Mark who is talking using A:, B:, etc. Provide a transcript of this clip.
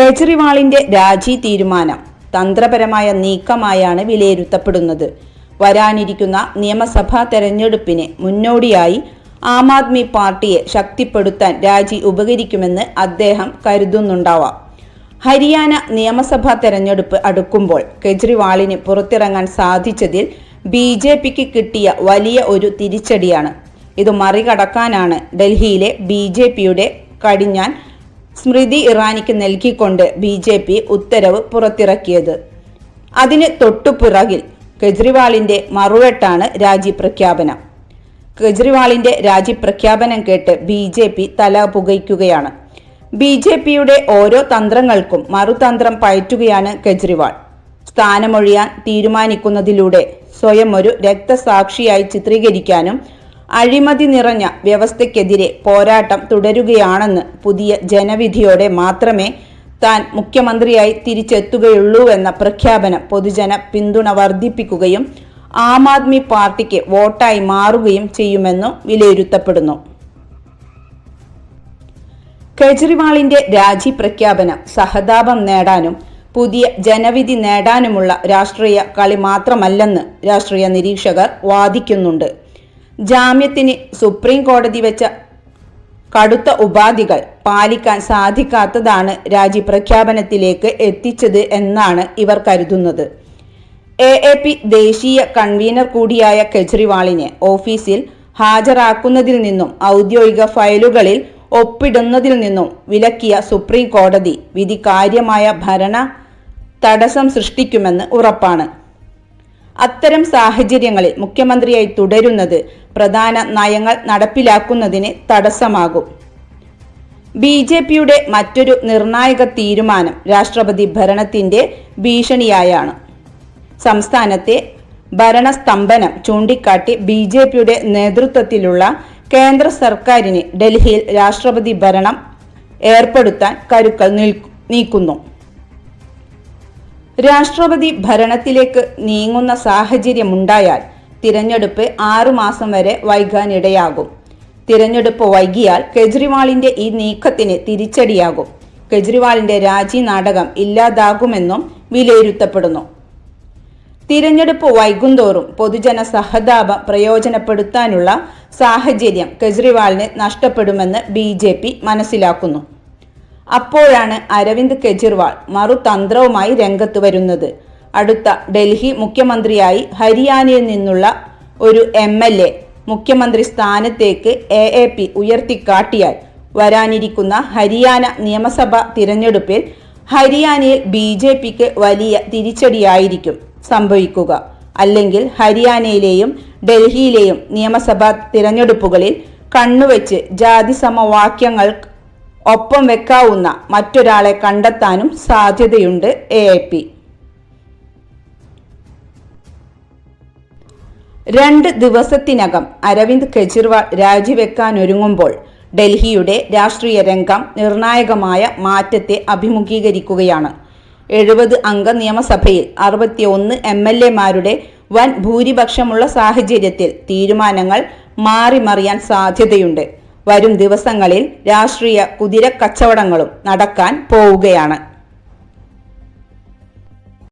A: കേജ്രിവാളിന്റെ രാജി തീരുമാനം തന്ത്രപരമായ നീക്കമായാണ് വിലയിരുത്തപ്പെടുന്നത്. വരാനിരിക്കുന്ന നിയമസഭാ തെരഞ്ഞെടുപ്പിന് മുന്നോടിയായി ആം ആദ്മി പാർട്ടിയെ ശക്തിപ്പെടുത്താൻ രാജി ഉപകരിക്കുമെന്ന് അദ്ദേഹം കരുതുന്നുണ്ടാവാം. ഹരിയാന നിയമസഭാ തെരഞ്ഞെടുപ്പ് അടുക്കുമ്പോൾ കെജ്രിവാളിന് പുറത്തിറങ്ങാൻ സാധിച്ചതിൽ ബി ജെ പിക്ക് കിട്ടിയ വലിയ ഒരു തിരിച്ചടിയാണ്. ഇത് മറികടക്കാനാണ് ഡൽഹിയിലെ ബി ജെ പിയുടെ കടിഞ്ഞാൻ സ്മൃതി ഇറാനിക്ക് നൽകിക്കൊണ്ട് ബി ജെ പി ഉത്തരവ് പുറത്തിറക്കിയത്. അതിന് തൊട്ടുപിറകിൽ കെജ്രിവാളിന്റെ മറുവെട്ടാണ് രാജി പ്രഖ്യാപനം. കെജ്രിവാളിന്റെ രാജി പ്രഖ്യാപനം കേട്ട് ബി ജെ പി തല പുകയ്ക്കുകയാണ്. ബി ജെ പിയുടെ ഓരോ തന്ത്രങ്ങൾക്കും മറുതന്ത്രം പയറ്റുകയാണ് കെജ്രിവാൾ. സ്ഥാനമൊഴിയാൻ തീരുമാനിക്കുന്നതിലൂടെ സ്വയം ഒരു രക്തസാക്ഷിയായി ചിത്രീകരിക്കാനും അഴിമതി നിറഞ്ഞ വ്യവസ്ഥയ്ക്കെതിരെ പോരാട്ടം തുടരുകയാണെന്ന് പുതിയ ജനവിധിയോടെ മാത്രമേ താൻ മുഖ്യമന്ത്രിയായി തിരിച്ചെത്തുകയുള്ളൂവെന്ന പ്രഖ്യാപനം പൊതുജന പിന്തുണ വർദ്ധിപ്പിക്കുകയും ആം ആദ്മി പാർട്ടിക്ക് വോട്ടായി മാറുകയും ചെയ്യുമെന്നു വിലയിരുത്തപ്പെടുന്നു. കെജ്രിവാളിന്റെ രാജി പ്രഖ്യാപനം സഹതാപം നേടാനും പുതിയ ജനവിധി നേടാനുമുള്ള രാഷ്ട്രീയ കളി മാത്രമല്ലെന്ന് രാഷ്ട്രീയ നിരീക്ഷകർ വാദിക്കുന്നുണ്ട്. ജാമ്യത്തിന് സുപ്രീം കോടതി വെച്ച കടുത്ത ഉപാധികൾ പാലിക്കാൻ സാധിക്കാത്തതാണ് രാജി പ്രഖ്യാപനത്തിലേക്ക് എത്തിച്ചത് എന്നാണ് ഇവർ കരുതുന്നത്. എ എ പി ദേശീയ കൺവീനർ കൂടിയായ കെജ്രിവാളിനെ ഓഫീസിൽ ഹാജരാക്കുന്നതിൽ നിന്നും ഔദ്യോഗിക ഫയലുകളിൽ ഒപ്പിടുന്നതിൽ നിന്നും വിലക്കിയ സുപ്രീം കോടതി വിധി കാര്യമായ ഭരണ തടസ്സം സൃഷ്ടിക്കുമെന്ന് ഉറപ്പാണ്. അത്തരം സാഹചര്യങ്ങളിൽ മുഖ്യമന്ത്രിയായി തുടരുന്നത് പ്രധാന നയങ്ങൾ നടപ്പിലാക്കുന്നതിന് തടസ്സമാകും. ബി ജെ പിയുടെ മറ്റൊരു നിർണായക തീരുമാനം രാഷ്ട്രപതി ഭരണത്തിന്റെ ഭീഷണിയായാണ്. സംസ്ഥാനത്തെ ഭരണസ്തംഭനം ചൂണ്ടിക്കാട്ടി ബി ജെ പിയുടെ നേതൃത്വത്തിലുള്ള കേന്ദ്ര സർക്കാരിന് ഡൽഹിയിൽ രാഷ്ട്രപതി ഭരണം ഏർപ്പെടുത്താൻ കരുക്കൾ നീക്കുന്നു. രാഷ്ട്രപതി ഭരണത്തിലേക്ക് നീങ്ങുന്ന സാഹചര്യമുണ്ടായാൽ തിരഞ്ഞെടുപ്പ് ആറുമാസം വരെ വൈകാനിടയാകും. തിരഞ്ഞെടുപ്പ് വൈകിയാൽ കെജ്രിവാളിന്റെ ഈ നീക്കത്തിന് തിരിച്ചടിയാകും. കെജ്രിവാളിന്റെ രാജി നാടകം ഇല്ലാതാകുമെന്നും വിലയിരുത്തപ്പെടുന്നു. തിരഞ്ഞെടുപ്പ് വൈകുന്തോറും പൊതുജന സഹതാപം പ്രയോജനപ്പെടുത്താനുള്ള സാഹചര്യം കെജ്രിവാളിന് നഷ്ടപ്പെടുമെന്ന് ബി മനസ്സിലാക്കുന്നു. അപ്പോഴാണ് അരവിന്ദ് കെജ്രിവാൾ മറുതന്ത്രവുമായി രംഗത്ത് വരുന്നത്. അടുത്ത ഡൽഹി മുഖ്യമന്ത്രിയായി ഹരിയാനയിൽ നിന്നുള്ള ഒരു എം എൽ എ മുഖ്യമന്ത്രി സ്ഥാനത്തേക്ക് എ എ പി ഉയർത്തിക്കാട്ടിയാൽ വരാനിരിക്കുന്ന ഹരിയാന നിയമസഭാ തിരഞ്ഞെടുപ്പിൽ ഹരിയാനയിൽ ബി ജെ പിക്ക് വലിയ തിരിച്ചടിയായിരിക്കും സംഭവിക്കുക. അല്ലെങ്കിൽ ഹരിയാനയിലെയും ഡൽഹിയിലെയും നിയമസഭാ തിരഞ്ഞെടുപ്പുകളിൽ കണ്ണുവെച്ച് ജാതി സമവാക്യങ്ങൾ ഒപ്പം വെക്കാവുന്ന മറ്റൊരാളെ കണ്ടെത്താനും സാധ്യതയുണ്ട് എ ഐ പി. രണ്ട് ദിവസത്തിനകം അരവിന്ദ് കെജ്രിവാൾ രാജിവെക്കാനൊരുങ്ങുമ്പോൾ ഡൽഹിയുടെ രാഷ്ട്രീയ രംഗം നിർണായകമായ മാറ്റത്തെ അഭിമുഖീകരിക്കുകയാണ്. എഴുപത് അംഗ നിയമസഭയിൽ അറുപത്തിയൊന്ന് എം എൽ എമാരുടെ വൻ ഭൂരിപക്ഷമുള്ള സാഹചര്യത്തിൽ തീരുമാനങ്ങൾ മാറിമറിയാൻ സാധ്യതയുണ്ട്. വരും ദിവസങ്ങളിൽ രാഷ്ട്രീയ കുതിരക്കച്ചവടങ്ങളും നടക്കാൻ പോവുകയാണ്.